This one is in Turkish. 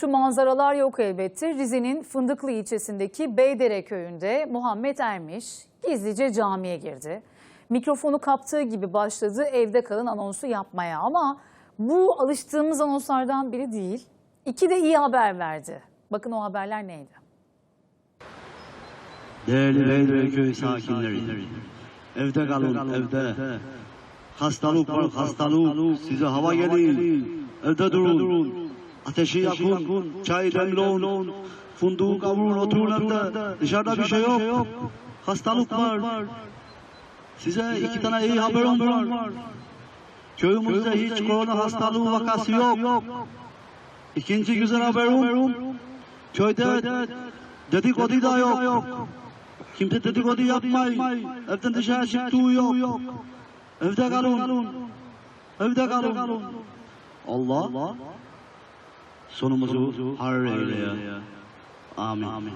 Şu manzaralar yok elbette. Rize'nin Fındıklı ilçesindeki Beydere köyünde Muhammed Ermiş gizlice camiye girdi. Mikrofonu kaptığı gibi başladı evde kalın anonsu yapmaya ama bu alıştığımız anonslardan biri değil. İki de iyi haber verdi. Bakın o haberler neydi? Değerli Beydere köy sakinleri, evde kalın, evde. Hastalık var, hastalık. Size hava gelin, evde durun. Ateşi yakın, çay demleyin, funduğu kavurun, oturun. Dışarıda bir şey yok. Hastalık var. Size iki tane iyi haberim var. Köyümüzde hiç korona hastalığı vakası yok. İkinci güzel haberim, köyde dedikodu da yok. Kimse dedikodu yapmayın. Evden dışarı çıktığı yok. Evde kalın. Evde kalın. Allah sonumuzu har eyle. Amin.